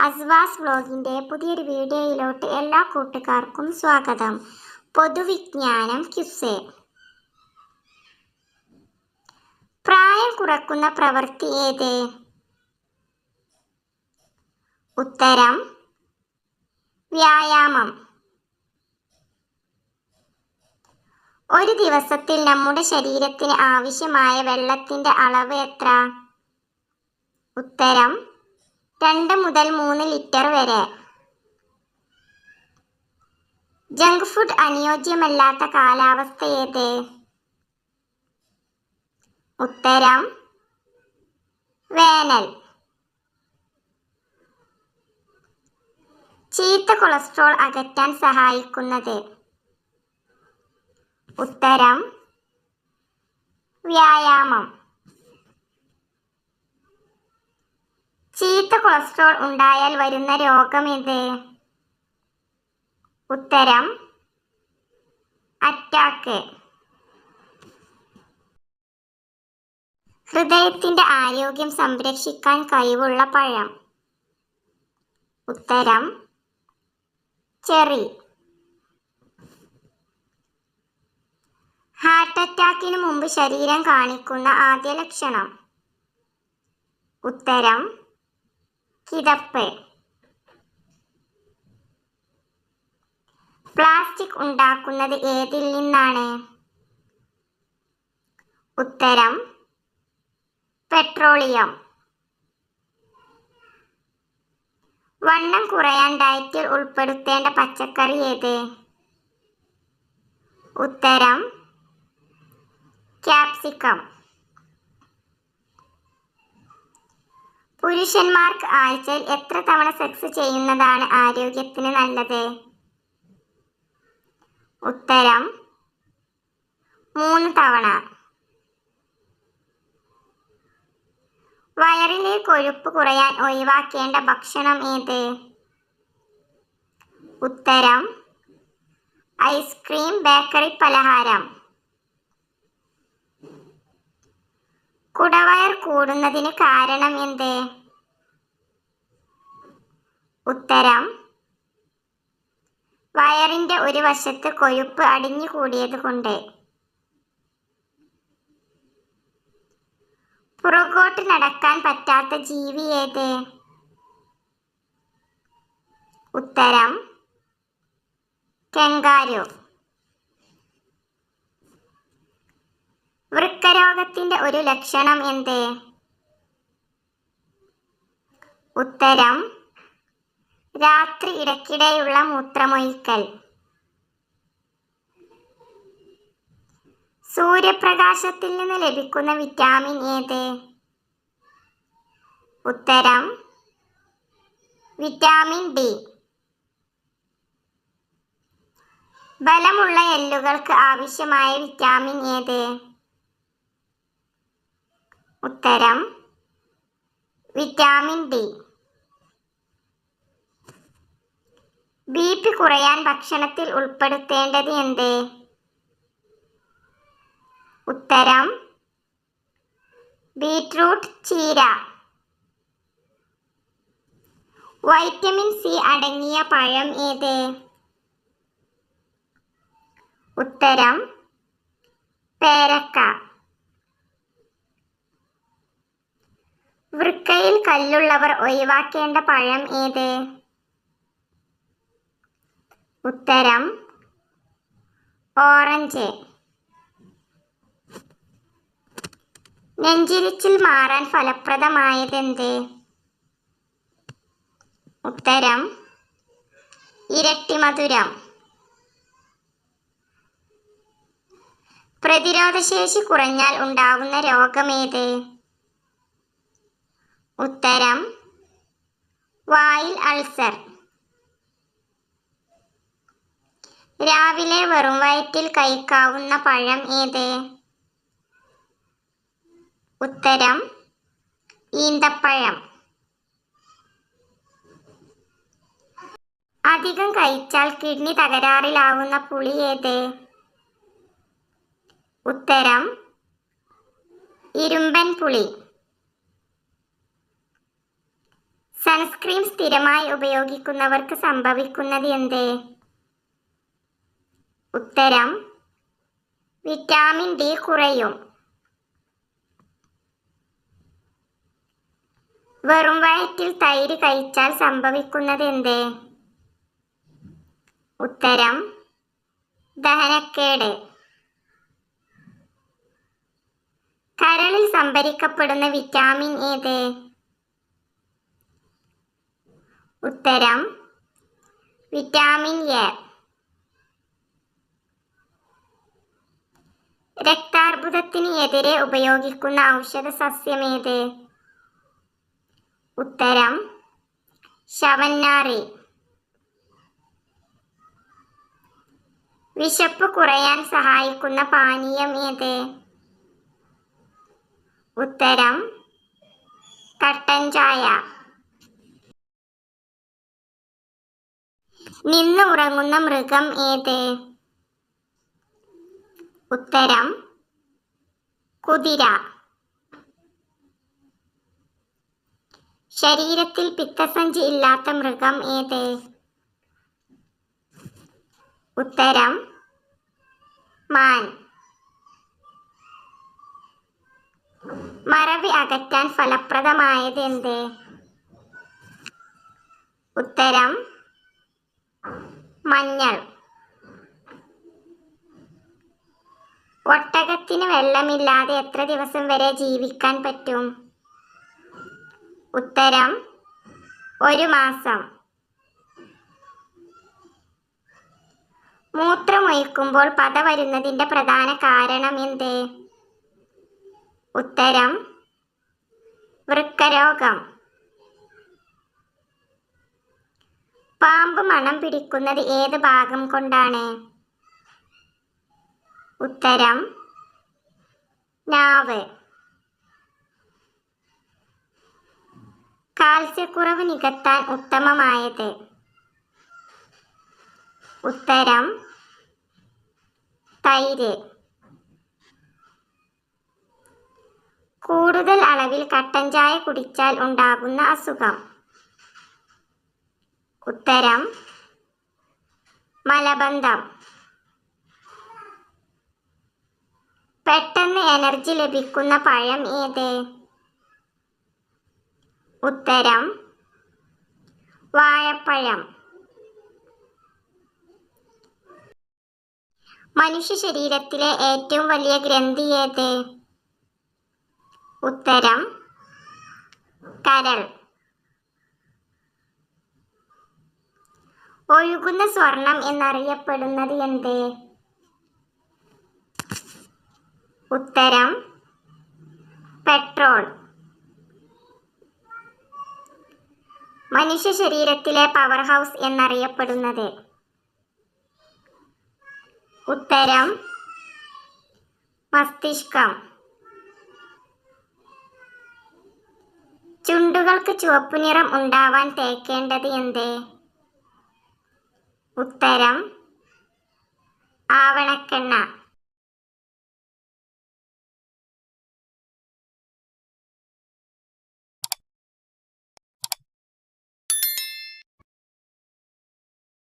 അസ്വാസ് വ്ലോഗിന്റെ പുതിയൊരു വീഡിയോയിലോട്ട് എല്ലാ കൂട്ടുകാർക്കും സ്വാഗതം. പൊതുവിജ്ഞാനം ക്യുസെ. പ്രായം കുറക്കുന്ന പ്രവൃത്തി ഏത്? ഉത്തരം വ്യായാമം. ഒരു ദിവസത്തിൽ നമ്മുടെ ശരീരത്തിന് ആവശ്യമായ വെള്ളത്തിന്റെ അളവ് എത്ര? ഉത്തരം രണ്ട് മുതൽ മൂന്ന് ലിറ്റർ വരെ. ജങ്ക് ഫുഡ് അനുയോജ്യമല്ലാത്ത കാലാവസ്ഥ ഏത്? ഉത്തരം വേനൽ. ചീത്ത കൊളസ്ട്രോൾ അകറ്റാൻ സഹായിക്കുന്നത്. ഉത്തരം വ്യായാമം. ചീത്ത കൊളസ്ട്രോൾ ഉണ്ടായാൽ വരുന്ന രോഗം ഇത് ഉത്തരം അറ്റാക്ക് ഹൃദയത്തിന്റെ ആരോഗ്യം സംരക്ഷിക്കാൻ കഴിവുള്ള പഴം. ഉത്തരം ചെറി. ഹാർട്ട് അറ്റാക്കിന് മുമ്പ് ശരീരം കാണിക്കുന്ന ആദ്യ ലക്ഷണം. ഉത്തരം കിതപ്പ് പ്ലാസ്റ്റിക് ഉണ്ടാക്കുന്നത് ഏതിൽ നിന്നാണ്? ഉത്തരം പെട്രോളിയം. വണ്ണം കുറയാൻ ഡയറ്റിൽ ഉൾപ്പെടുത്തേണ്ട പച്ചക്കറി ഏത്? ഉത്തരം ക്യാപ്സിക്കം. പുരുഷന്മാർക്ക് ആഴ്ചയിൽ എത്ര തവണ സെക്സ് ചെയ്യുന്നതാണ് ആരോഗ്യത്തിന് നല്ലത്? ഉത്തരം മൂന്ന് തവണ. വയറിലെ കൊഴുപ്പ് കുറയാൻ ഒഴിവാക്കേണ്ട ഭക്ഷണം ഏത്? ഉത്തരം ഐസ്ക്രീം ബേക്കറി പലഹാരം. കുടവയർ കൂടുന്നതിന് കാരണം എന്ത്? ഉത്തരം. വയറിന്റെ ഒരു വശത്ത് കൊഴുപ്പ് അടിഞ്ഞു കൂടിയത് കൊണ്ട് പുറകോട്ട് നടക്കാൻ പറ്റാത്ത ജീവി ഏത്? ഉത്തരം. കെങ്കാരു. വൃക്കരോഗത്തിന്റെ ഒരു ലക്ഷണം എന്ത്? ഉത്തരം. രാത്രി ഇടയ്ക്കിടെയുള്ള മൂത്രമൊഴിക്കൽ. സൂര്യപ്രകാശത്തിൽ നിന്ന് ലഭിക്കുന്ന വിറ്റാമിൻ ഏത്? ഉത്തരം വിറ്റാമിൻ ഡി. ബലമുള്ള എല്ലുകൾക്ക് ആവശ്യമായ വിറ്റാമിൻ ഏത്? ഉത്തരം വിറ്റാമിൻ ഡി. ബി പി കുറയാൻ ഭക്ഷണത്തിൽ ഉൾപ്പെടുത്തേണ്ടത് എന്ത്? ഉത്തരം ബീട്രൂട്ട് ചീര. വൈറ്റമിൻ സി അടങ്ങിയ പഴം ഏത്? ഉത്തരം പേരക്ക. വൃക്കയിൽ കല്ലുള്ളവർ ഒഴിവാക്കേണ്ട പഴം ഏത്? ഉത്തരം ഓറഞ്ച്. നെഞ്ചിരിച്ചിൽ മാറാൻ ഫലപ്രദമായതെന്ത്? ഉത്തരം ഇരട്ടി മധുരം. പ്രതിരോധശേഷി കുറഞ്ഞാൽ ഉണ്ടാകുന്ന രോഗമേത്? ഉത്തരം വായിൽ അൾസർ. രാവിലെ വെറും വയറ്റിൽ കഴിക്കാവുന്ന പഴം ഏത്? ഉത്തരം ഈന്തപ്പഴം. അധികം കഴിച്ചാൽ കിഡ്നി തകരാറിലാവുന്ന പുളി ഏത്? ഉത്തരം ഇരുമ്പൻ പുളി. സൺസ്ക്രീൻ സ്ഥിരമായി ഉപയോഗിക്കുന്നവർക്ക് സംഭവിക്കുന്നത് എന്ത്? ഉത്തരം വിറ്റാമിൻ ഡി കുറയും. വെറും വയറ്റിൽ തൈര് കഴിച്ചാൽ സംഭവിക്കുന്നത് എന്ത്? ഉത്തരം ദഹനക്കേട്. കരളിൽ സംഭരിക്കപ്പെടുന്ന വിറ്റാമിൻ ഏത്? ഉത്തരം വിറ്റാമിൻ എ രക്താർബുദത്തിന് എതിരെ ഉപയോഗിക്കുന്ന ഔഷധ സസ്യമേത് ഉത്തരം ശവന്നാറി. വിശപ്പ് കുറയാൻ സഹായിക്കുന്ന പാനീയം ഏത്? ഉത്തരം കട്ടൻ ചായ. നിന്ന് ഉറങ്ങുന്ന മൃഗം ഏത്? ഉത്തരം കുതിര. ശരീരത്തിൽ പിത്തസഞ്ചി ഇല്ലാത്ത മൃഗം ഏത്? ഉത്തരം മാൻ. മറവി അകറ്റാൻ ഫലപ്രദമായത് എന്ത്? ഉത്തരം മഞ്ഞൾ. ഒട്ടകത്തിന് വെള്ളമില്ലാതെ എത്ര ദിവസം വരെ ജീവിക്കാൻ പറ്റും? ഉത്തരം ഒരു മാസം. മൂത്രമൊഴിക്കുമ്പോൾ പത വരുന്നതിന്റെ പ്രധാന കാരണം എന്ത്? ഉത്തരം വൃക്കരോഗം. പാമ്പ് മണം പിടിക്കുന്നത് ഏത് ഭാഗം കൊണ്ടാണ്? ഉത്തരം നാവ്. കാൽസ്യക്കുറവ് നികത്താൻ ഉത്തമമായത്. ഉത്തരം തൈര്. കൂടുതൽ അളവിൽ കട്ടൻ ചായ കുടിച്ചാൽ ഉണ്ടാകുന്ന അസുഖം. ഉത്തരം മലബന്ധം. പെട്ടെന്ന് എനർജി ലഭിക്കുന്ന പഴം ഏത്? ഉത്തരം വാഴപ്പഴം. മനുഷ്യ ശരീരത്തിലെ ഏറ്റവും വലിയ ഗ്രന്ഥി ഏത്? ഉത്തരം കരൾ. ഒഴുകുന്ന സ്വർണം എന്നറിയപ്പെടുന്നത് എന്ത്? ഉത്തരം പെട്രോൾ. മനുഷ്യ ശരീരത്തിലെ പവർ ഹൗസ് എന്നറിയപ്പെടുന്നത്. ഉത്തരം മസ്തിഷ്കം. ചുണ്ടുകൾക്ക് ചുവപ്പ് നിറം ഉണ്ടാവാൻ തേക്കേണ്ടത് എന്ത്? ഉത്തരം ആവണക്കെണ്ണ.